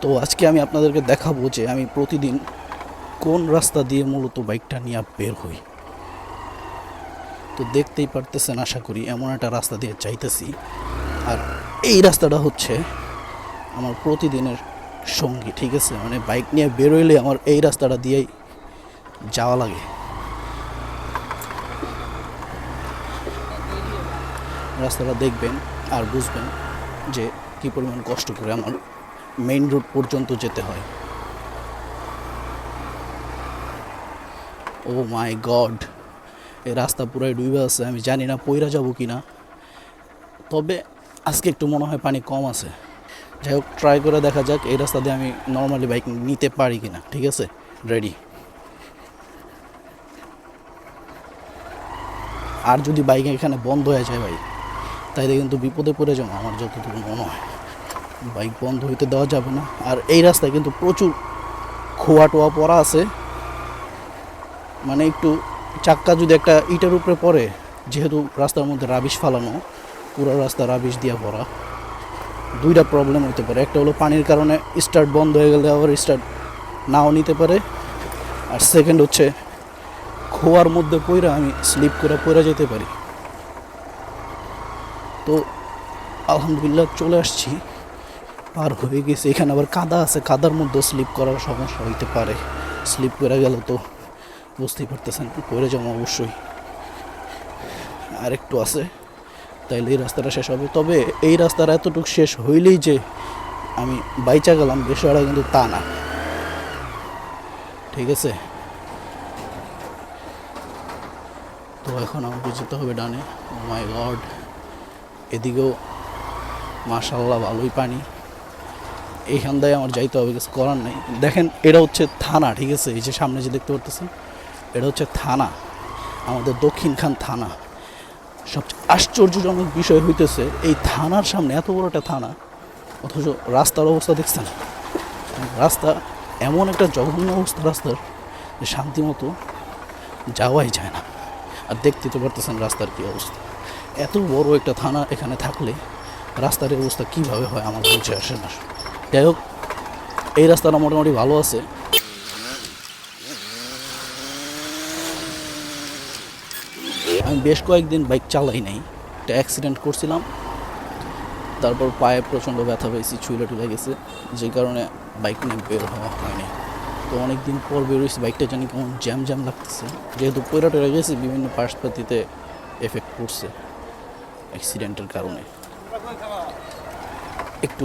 তো আজকে আমি আপনাদেরকে দেখাবো যে আমি প্রতিদিন কোন রাস্তা দিয়ে মূলত বাইকটা নিয়ে বের হই। তো দেখতেই পারতেছেন, আশা করি এমন একটা রাস্তা দিয়ে যাইতেছি। আর এই রাস্তাটা হচ্ছে আমার প্রতিদিনের সঙ্গী, ঠিক আছে? মানে বাইক নিয়ে বেরোইলে আমার এই রাস্তাটা দিয়েই যাওয়া লাগে। রাস্তাটা দেখবেন আর বুঝবেন যে কী পরিমাণ কষ্ট করে আমার মেইন রোড পর্যন্ত যেতে হয়। ও মাই গড এই রাস্তা পুরাই ডুবে আছে, আমি জানি না পইরা যাব কি না তবে আজকে একটু মনে হয় পানি কম আছে। যাই হোক ট্রাই করে দেখা যাক, এই রাস্তা দিয়ে আমি নর্মালি বাইক নিতে পারি কি না ঠিক আছে? রেডি আর যদি বাইক এখানে বন্ধ হয়ে যায় ভাই, তাইলে কিন্তু বিপদে পড়ে যাব, আমার যতটুকু মনে হয়। বাইক বন্ধ হইতে দেওয়া যাবে না। আর এই রাস্তায় কিন্তু প্রচুর খোয়া টোয়া পড়া আছে। মানে একটু চাক্কা যদি একটা ইটের উপরে পড়ে, যেহেতু রাস্তার মধ্যে রাবিশ ফালানো, পুরো রাস্তা রাবিশ দিয়ে পড়া দুইটা প্রবলেম হতে পারে। একটা হলো পানির কারণে স্টার্ট বন্ধ হয়ে গেলে আবার স্টার্ট নাও নিতে পারে। আর সেকেন্ড হচ্ছে খোয়ার মধ্যে পইরা আমি স্লিপ করে পড়ে যেতে পারি। তো আলহামদুলিল্লাহ চলে আসছি। পার হয়ে গেছে। এখানে আবার কাদা আছে। কাদার মধ্যে স্লিপ করার সমস্যা হইতে পারে। স্লিপ করে গেল তো বুঝতেই পারতেছেন করে যাব অবশ্যই। আর একটু আছে, তাইলে এই রাস্তাটা শেষ হবে। তবে এই রাস্তার এতটুকু শেষ হইলেই যে আমি বাইচা গেলাম বিষয়টা কিন্তু তা না। ঠিক আছে? তো এখন আমাকে যেতে হবে ডানে। মাই গড এদিকেও মাশাল্লাহ ভালোই পানি। এইখান দিয়ে আমার যাইতে হবে, কিছু করার নেই। দেখেন, এটা হচ্ছে থানা, ঠিক আছে? এই যে সামনে যে দেখতে পারতেছেন, এটা হচ্ছে থানা, আমাদের দক্ষিণখান থানা। সবচেয়ে আশ্চর্যজনক বিষয় হইতেছে, এই থানার সামনে, এত বড় একটা থানা, অথচ রাস্তার অবস্থা দেখছেন? রাস্তা এমন একটা জঘন্য অবস্থা রাস্তার, যে শান্তি মতো যাওয়াই যায় না। আর দেখতে তো পারতেছেন রাস্তার কী অবস্থা। এত বড় একটা থানা এখানে থাকলে রাস্তার অবস্থা কীভাবে হয় আমার বুঝে আসে না। যাই হোক, এই রাস্তাটা মোটামুটি ভালো আছে। আমি বেশ কয়েকদিন বাইক চালাই নাই, একটা অ্যাক্সিডেন্ট করছিলাম। তারপর পায়ে প্রচণ্ড ব্যথা পেয়েছি, ছুইলে টুলে গেছে, যে কারণে বাইক নিয়ে বের হওয়া হয়নি। তো অনেক দিন পর বেরোইছি বাইকটা জানি কেমন জ্যাম জ্যাম লাগতেছে। যেহেতু পয়রা টরে গেছে, বিভিন্ন পার্সপাতিতে এফেক্ট পড়ছে অ্যাক্সিডেন্টের কারণে। একটু